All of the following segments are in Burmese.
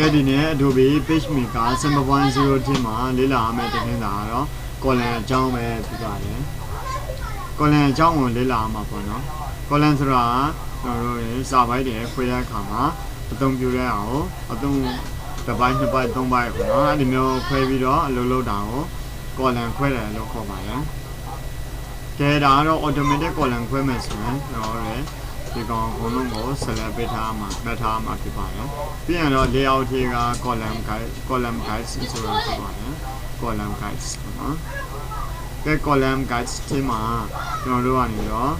ကဲဒီနေ့ Adobe PageMaker 7.0ထင်းမှာလေ့လာရမယ့်တင်တာကတော့ column အကြောင်းပဲဖြစ်ပါတယ် column အကြောင်းကိုလေ့လာရမှာပေါ့နော် column ဆိုတာကကျွန်တော်တို့ရဲ့စာပိုက်တွေခွဲတဲ့အခါမှာအသုံးပြုရအောင်အသုံးတစ်ပိုင်းနှစ်ပိုင်းသုံးပိုင်းပေါ့နော်အဲ့ဒီမျိုးခွဲပြီးတော့အလုပ်လုပ်တာကို column ခွဲတယ်လို့ခေါ်ပါတယ်ကဲဒါကတော့ automatic column ခွဲမယ်ဆိုရင်ကျွန်တော်တို့ ဒီကောင်အကုန်လုံးကို select ပေးထားမှာမှတ်ထားမှာဖြစ်ပါတယ်ပြီးရင်တော့ layout တွေက column guide column guides ဆိုတာဖြစ်ပါတယ် column guides ပေါ့နော်ကဲ column guides ဒီမှာကျွန်တော်တို့ကနေတော့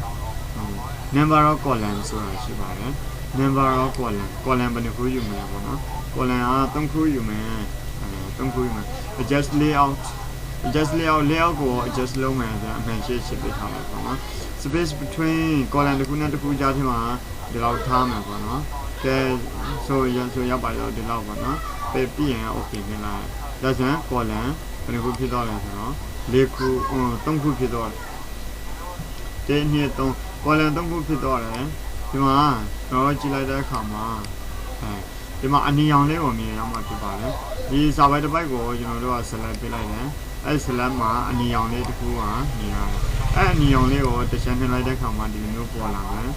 number of column ဆိုတာရှိပါတယ် number of column column ဘယ်နှခုယူမလဲပေါ့နော် column က3ခုယူမယ်အဲ3ခုယူမယ် adjust layout adjust layout layout ကို adjust လုပ်မယ်ဆိုအမှန်ရှိရှိပေးထားလိုက်ပေါ့နော် space between column တစ်ခုနဲ့တစ်ခုကြားထဲမှာဒီလောက်ထားမယ်ပေါ့နော်ကဲဆိုရဆိုရပါတော့ဒီလောက်ပေါ့နော်ပြပြရင် okay နေလားဒါဆိုရင် column ဘယ်နှခုဖြစ်တော့လဲဆိုတော့၄ခု3ခုဖြစ်တော့တယ်1 2 3 column 3ခုဖြစ်တော့တယ်ဒီမှာတော့ကြည့်လိုက်တဲ့အခါမှာအဲဒီမှာအနီရောင်လေးကိုမြင်ရမှာဖြစ်ပါတယ်ဒီစာပိုက်တစ်ပိုက်ကိုကျွန်တော်တို့က select ပေးလိုက်တယ် အဲ select မှာအနီရောင်လေးတစ်ခုကမြင်ရတယ်အဲအနီရောင်လေးကိုတစ်ချက်နှိပ်လိုက်တဲ့အခါမှာဒီလိုမျိုးပေါ်လာမယ်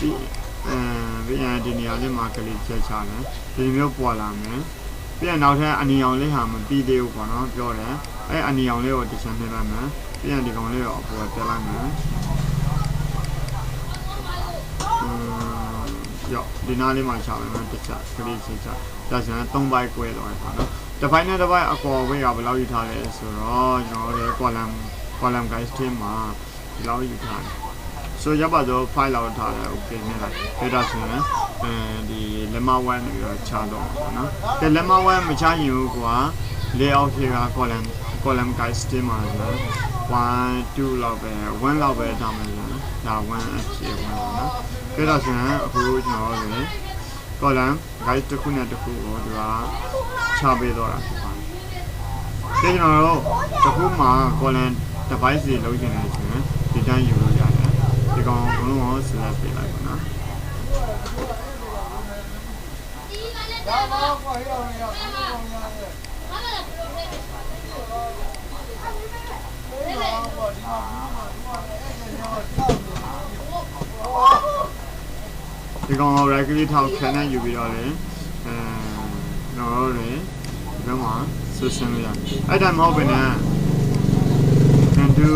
ဒီအဲပြီးရင်ဒီနေရာလေးမှာကလေးချက်ချတယ်ဒီလိုမျိုးပေါ်လာမယ်ပြီးရင်နောက်ထပ်အနီရောင်လေးဟာမပြီးသေးဘူးပေါ့နော်ပြောတယ်အဲအနီရောင်လေးကိုတစ်ချက်နှိပ်လိုက်မယ်ပြီးရင်ဒီကောင်လေးကိုအပေါ်တက်လိုက်မယ်ရောဒီနားလေးမှာချမယ်နော်တစ်ချက်ကလေးချက်ချဒါဆိုရင်၃ဘိုက်꿰တော့ပေါ့နော် တစ်ပိုင်းနဲ့တစ်ပိုင်းအကော်ဝေးကဘယ်လောက်ယူထားလဲဆိုတော့ကျွန်တော်တို့ column column guys team မှာဒီလောက်ယူထားတယ်ဆိုရပါတော့ file လောက်ထားတယ် okay နဲ့လိုက် data ဆိုရင်အဲဒီ lemma 1ပြီးတော့ချတော့ပေါ့နော်ကဲ lemma 1မချရင်ဘူးကွာ layout တွေက column column guys team မှာဆို1 2လောက်ပဲ1လောက်ပဲထားမယ်ဆိုတော့ဒါ1အခြေ1ပေါ့နော်ကဲဒါဆိုရင်အခုကျွန်တော်တို့ column guide တစ်ခုနဲ့တစ်ခုကိုဒီကချပေးတော့တာဖြစ်ပါတယ်။ဒီကျွန်တော်တို့တစ်ခုမှာ column device တွေလုံးချင်တယ်ဆိုရင်ဒီတိုင်းယူလို့ရတယ်။ဒီကောင်ဘလုံးကို select ပေးလိုက်ပါနော်ဒါတော့ခေါ်ရအောင်ရအောင်အောင်ရတယ်ဒီမှာပေါ့ဒီမှာဒီမှာအဲ့ ဒါတော့တောက်နေ။ဒီကောင်ကို regularly ထောက်ခံနဲ့ယူပြီးတော့လေအဲကျွန်တော်တို့တွေဒီဘက်မှာ social လို့ရတယ်။အဲ့ဒါမဟုတ်ဘဲနဲ့ can do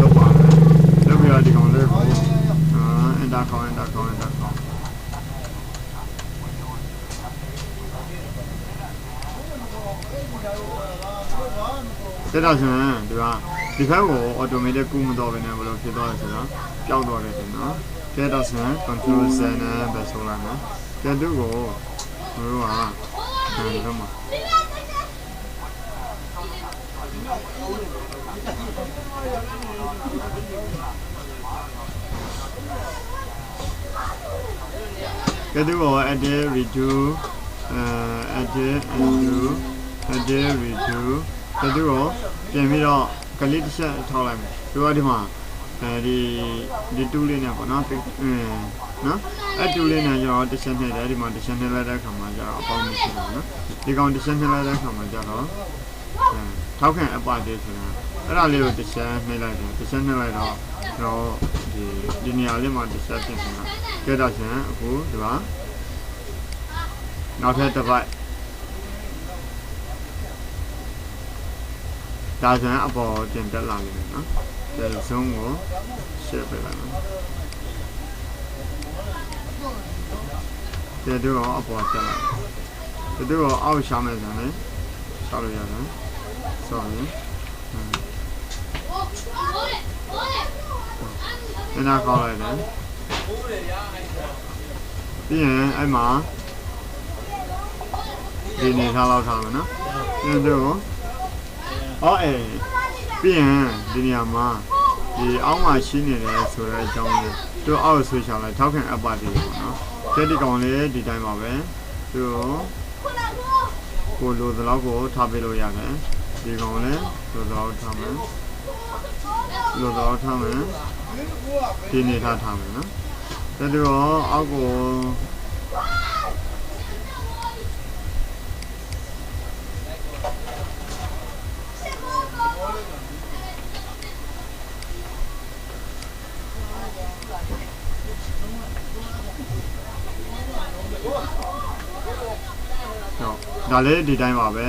လောက်ပါမယ်။လောက်ပြီးတော့ဒီကောင်လေးကိုအာ enter ခေါင်း enter ခေါင်း enter ခေါင်းတက်တော့ဆိုရင်ဒီက ဒီဘက်ကို automatic ကူးမတော့ဘဲနဲ့ဘယ်လိုဖြစ်သွားလဲဆိုတော့ပျောက်သွားတယ်ဆိုနော်တက်တော့ဆိုရင် control Z နဲ့ပဲဆိုလိုက်မယ်တက်တူကိုတို့ကဒီဘက်မှာတက်တူကို edit redo အဲ edit undo edit redo တက်တူကိုပြင်ပြီးတော့ ကလစ်တစ်ချက်ထောက်လိုက်မယ်ဒီကဒီမှာအဲဒီဒီတူးလေးနဲ့ပေါ့နော်အင်းနော်အဲ့တူးလေးနဲ့ကျွန်တော်တစ်ချက်နှိပ်တယ်ဒီမှာတစ်ချက်နှိပ်လိုက်တဲ့အခါမှာကျတော့အပေါင်းမရှိဘူးနော်ဒီကောင်တစ်ချက်နှိပ်လိုက်တဲ့အခါမှာကျတော့အဲထောက်ခံအပဒေဆိုတာအဲ့ဒါလေးကိုတစ်ချက်နှိပ်လိုက်တယ်တစ်ချက်နှိပ်လိုက်တော့ကျွန်တော်ဒီဒီနေရာလေးမှာတစ်ချက်ပြင်နေတာကြည့်တော့ရှင်အခုဒီပါနောက်ထပ်တစ်ပိုက် ဒါဆိုရင်အပေါ်တင်တက်လာလိမ့်မယ်နော်ဒီ zone ကို share ပေးလိုက်မယ်ဒီတော့အပေါ်တက်လာဒီတော့အောက်ရှာမယ်ဆိုရင်ရှာလို့ရတယ် sorry အနာခေါ်လိုက်တယ်ပြီးရင်အဲ့မှာဒီနေထားလောက်ထားမယ်နော်ပြီးတော့ အော်အေးပြီးရင်ဒီနေရာမှာဒီအောက်မှာရှိနေတယ်ဆိုတဲ့အကြောင်းလေးသူအောက်ဆွေးချလိုက်ထောက်ခံအပ်ပါတီပေါ့နော်တက်ဒီကောင်လေးဒီတိုင်းပါပဲသူကိုလိုသလောက်ကိုထားပေးလို့ရတယ်ဒီကောင်လေးလိုသလောက်ထားမယ်လိုသလောက်ထားမယ်ဒီနေထားထားမယ်နော်တက်ဒီတော့အောက်ကို တော့ဒါလည်းဒီတိုင်းပါပဲ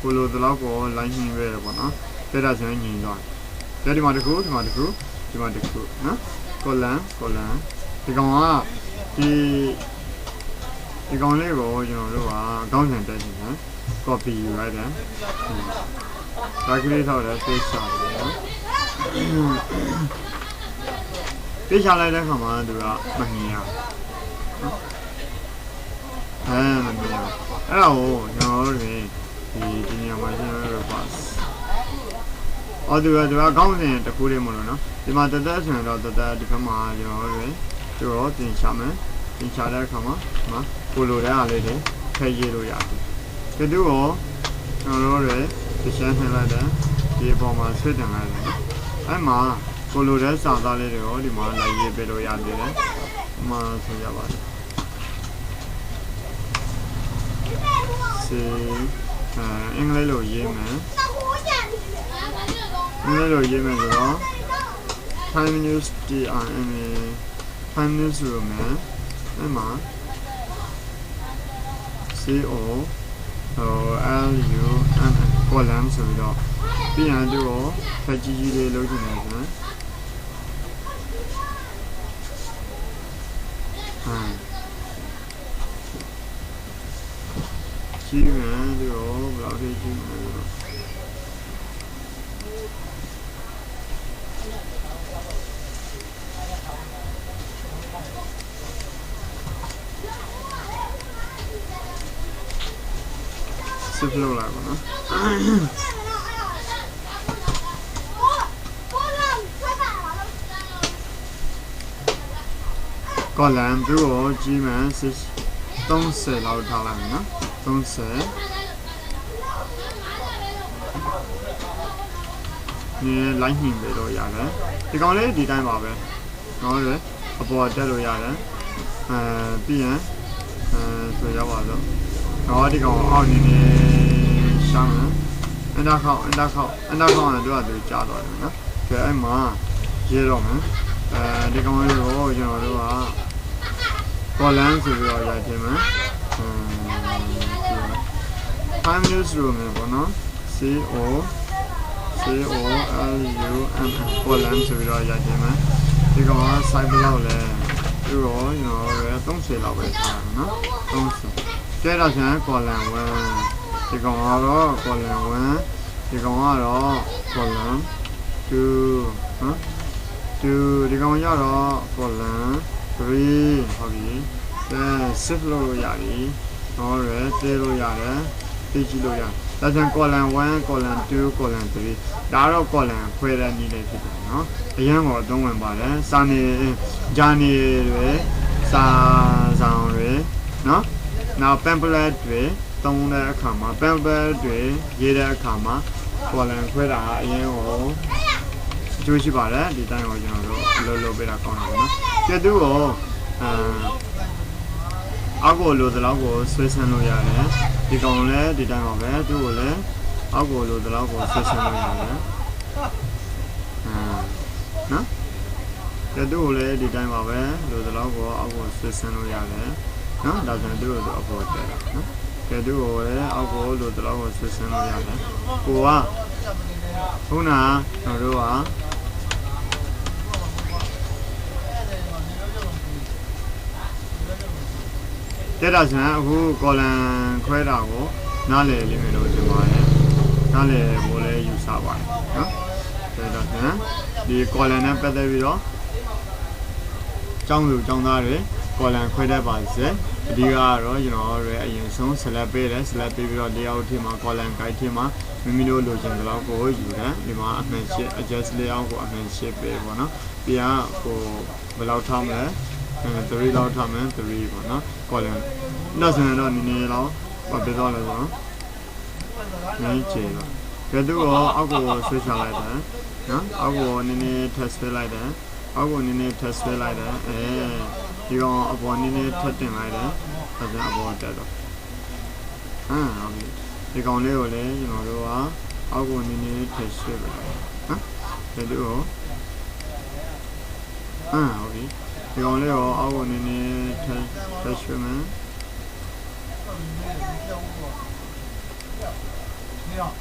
ကိုလိုတလောက်ကိုလိုင်းညင်ရဲပေါ့နော်ပြတာဆိုရင်ညင်သွားတယ်ဒီမှာတစ်ခုဒီမှာတစ်ခုဒီမှာတစ်ခုနော်ကိုလန်ကိုလန်ဒီကောင်ကဒီဒီကောင်လေးကိုကျွန်တော်တို့ကအကောင့်စံတက်နေတယ် copy ယူလိုက်တယ်ဒါကလေးထောက်တယ် paste ချတယ်နော် ပေးချလိုက်တဲ့ခါမှာသူကမမြင်ရဘူးအဲမမြင်ရဘူးအဲ့ဒါကိုကျွန်တော်တို့တွေဒီဒီနေရာမှာကျွန်တော်တို့ pass အော်သူကသူကကောင်းစဉ်တစ်ခုတည်းမလို့နော်ဒီမှာတသက်ဆိုရင်တော့တသက်ဒီဘက်မှာကျွန်တော်တို့တွေသူတော့တင်ချမယ်တင်ချတဲ့အခါမှာဒီမှာကိုလိုတဲ့အားလေးတွေထည့်ရေးလို့ရတယ်ဒီတူကိုကျွန်တော်တို့တွေရှင်းနှလိုက်တယ်ဒီအပေါ်မှာဆွဲတင်လိုက်တယ်နော်အဲ့မှာ ကိုလိုတဲ့စာသားလေးတွေကိုဒီမှာလိုက်ရေးပေးလို့ရသေးတယ်။ဒီမှာဆိုရပါတယ်။စီအဲအင်္ဂလိပ်လိုရေးမယ်။အင်္ဂလိပ်လိုရေးမယ်ဆိုတော့ time news DRM time news လို့မယ်။အဲ့မှာ CO L U M ကိုလမ်းဆိုပြီးတော့ပြီးရင်သူ့ကိုဖက်ကြီးကြီးလေးလုပ်ချင်တယ်ဆိုရင် ဟမ်ကြီးမယ်ဒီတော့ဘယ် က်ထိကြီးမလဲတော့စစ်ဖလို့လာပါနော်ကောလန်သူ့ကိုကြီးမယ်စစ်30လောက်ထားလိုက်မယ်နော်30ဒီလိုက်ညင်ပေးလို့ရတယ်ဒီကောင်လေးဒီတိုင်းပါပဲနော်လေအပေါ်တက်လို့ရတယ်အဲပြီးရင်အဲဆိုရပါတော့တော့ဒီကောင်အောက်နေနေရှောင်းတယ်အန်ဒါခေါက်အန်ဒါခေါက်အန်ဒါခေါက်ကတော့သူကြာတော့တယ်နော်ကဲအဲ့မှာရေးတော့မယ် အဲဒီကောင်လေးကိုကျွန်တော်တို့ကကောလန်ဆိုပြီးတော့ရိုက်တင်မယ်။အမ် Time news room ပေါ့နော် C O C O L U M ကောလန်ဆိုပြီးတော့ရိုက်တင်မယ်။ဒီကောင်က site ဘယ်လောက်လဲ။ဒီတော့ကျွန်တော်ရ30လောက်ပဲထားတယ်နော်။30။ကျဲတော့ဆန်ကောလန်1ဒီကောင်ကတော့ကောလန်1ဒီကောင်ကတော့ကောလန်2နော် 2ဒီကောင်ကျတော့ကောလန်3ဟုတ်ပြီအဲစစ်လို့ရပြီဟောရယ်သေးလို့ရတယ်သိကြည့်လို့ရတယ်ဒါကြောင့် column 1 column 2 column 3ဒါတော့ column ခွဲတဲ့နည်းလေးဖြစ်တယ်နော်အရင်ကတော့သုံးဝင်ပါတယ်စာနေဂျာနေတွေစာဆောင်တွေနော်နောက် pamphlet တွေသုံးတဲ့အခါမှာ pamphlet တွေရေးတဲ့အခါမှာ column ခွဲတာအရင်ကိုအ ကျိုးရှိပါတယ်ဒီတိုင်းကိုကျွန်တော်တို့လှုပ်လှုပ်ပေးတာကောင်းတယ်နော်ကျတူကိုအာအောက်ကိုလိုသလောက်ကိုဆွဲဆန်းလို့ရတယ်ဒီကောင်လည်းဒီတိုင်းပါပဲသူ့ကိုလည်းအောက်ကိုလိုသလောက်ကိုဆွဲဆန်းလို့ရတယ်အာနော်ကျတူကိုလည်းဒီတိုင်းပါပဲလိုသလောက်ကိုအောက်ကိုဆွဲဆန်းလို့ရတယ်နော်ဒါဆိုရင်သူ့ကိုသူအပေါ်တက်တာနော်ကျတူကိုလည်းအောက်ကိုလိုသလောက်ကိုဆွဲဆန်းလို့ရတယ်ကိုကခုနကတို့တို့က တက်တာဆန်အခုကော်လန်ခွဲတာကိုနားလည်လိမ့်မယ်လို့ထင်ပါတယ်နားလည်ဖို့လည်းယူဆပါတယ်နော်တက်တာဆန်ဒီကော်လန်နဲ့ပတ်သက်ပြီးတော့ကျောင်းသူကျောင်းသားတွေကော်လန်ခွဲတတ်ပါစေအဓိကကတော့ကျွန်တော်တို့အရင်ဆုံးဆက်လက်ပေးတယ်ဆက်လက်ပေးပြီးတော့ layout ထဲမှာ column guide ထဲမှာမိမိတို့လိုချင်တဲ့လောက်ကိုယူတယ်ဒီမှာအမှန်ရှစ် adjust layout ကိုအမှန်ရှစ်ပေးပေါ့နော်ပြီးတော့ဟိုဘယ်လောက်ထောင်းမလဲအဲ 3လောက်ထားမယ်3ပေါ့နော် column နောက်ဆိုရင်တော့နည်းနည်းလောက်ပတ်ပြတော့လဲဆိုတော့နည်းချေတော့ကဲသူကအောက်ကိုဆွဲချလိုက်တယ်နော်အောက်ကိုနည်းနည်း test ပေးလိုက်တယ်အောက်ကိုနည်းနည်း test ပေးလိုက်တယ်အဲဒီကောင်အပေါ်နည်းနည်းထပ်တင်လိုက်တယ်ဒါပြန်အပေါ်တက်တော့ဟမ်ဟုတ်ပြီဒီကောင်လေးကိုလည်းကျွန်တော်တို့ကအောက်ကိုနည်းနည်း test ပေးလိုက်နော်ကဲသူကိုဟမ်ဟုတ်ပြီ ဒီကောင်လေးရောအောက်ကိုနည်းနည်းထပ်ထပ်ရွှေ့မယ် နေတော့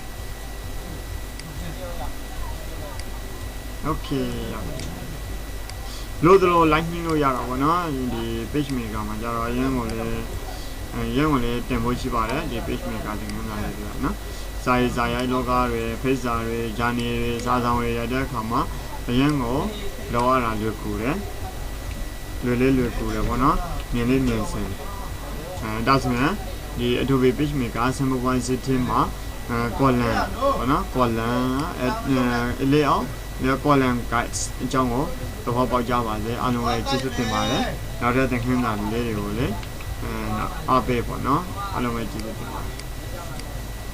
โอเคရပြီလို့တော့ like နှင်းလို့ရတာပေါ့နော်ဒီ page maker မှာကျတော့အရင်ကလည်းအဲရန်ကလည်းတင်ဖို့ရှိပါတယ်ဒီ page maker တင်နေတာလေးဆိုတာနော်စာရေးစာရိုက်လောကတွေ face စာတွေ journey တွေစာဆောင်တွေရတဲ့အခါမှာအရင်ကိုလောရတာလွယ်ကူတယ် လွယ်လေးလွယ်ကူတယ်ပေါ့နော်မြင်လေးမြင်စင်အဲဒါဆိုရင်ဒီ Adobe Page Maker 7.1မှာအဲ column ပေါ့နော် column အဲ layout ဒီ column guides အကြောင်းကိုသဘောပေါက်ကြပါစေအားလုံးပဲကျေးဇူးတင်ပါတယ်နောက်ထပ်သင်ခန်းစာလေးတွေကိုလည်းအဲအားပေးပေါ့နော်အားလုံးပဲကျေးဇူးတင်ပါတယ်